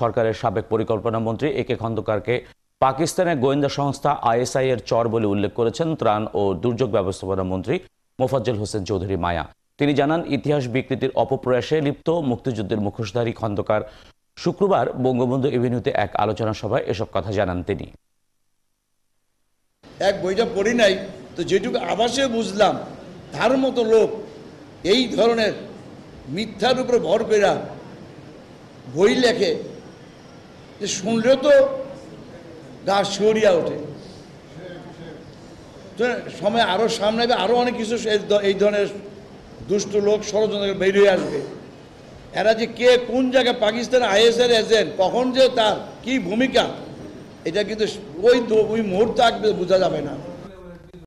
সরকারের সাবেক পরিকল্পনা মন্ত্রী এ কে খন্দকারকে পাকিস্তানের গোয়েন্দা সংস্থা আইএসআই এর চর বলে উল্লেখ করেছেন ত্রাণ ও দুর্যোগ ব্যবস্থাপনা মন্ত্রী মোফাজ্জল হোসেন চৌধুরী মায়া। তিনি জানান, ইতিহাস বিকৃতির অপপ্রয়াসে লিপ্ত মুক্তিযুদ্ধের মুখোশধারী খন্দকার শুক্রবার বঙ্গবন্ধু এভিনিউতে এক আলোচনা সভায় এসব কথা জানান তিনি। এক বইটা পড়ি নাই, তো যেটুকু আবাসে বুঝলাম, তার মতো লোক এই ধরনের মিথ্যার উপরে ভর করে বই লেখে, যে শুনলেও তো গা শিওরিয়া ওঠে। সময় আরও সামনে আরও অনেক কিছু এই ধরনের দুষ্ট লোক ষড়যন্ত্র বেরিয়ে আসবে। এরা যে কে, কোন জায়গায় পাকিস্তান আইএসএর এজেন্ট, কখন যে তার কি ভূমিকা, এটা কিন্তু ওই ওই মুহূর্তে আসবে বোঝা যাবে না।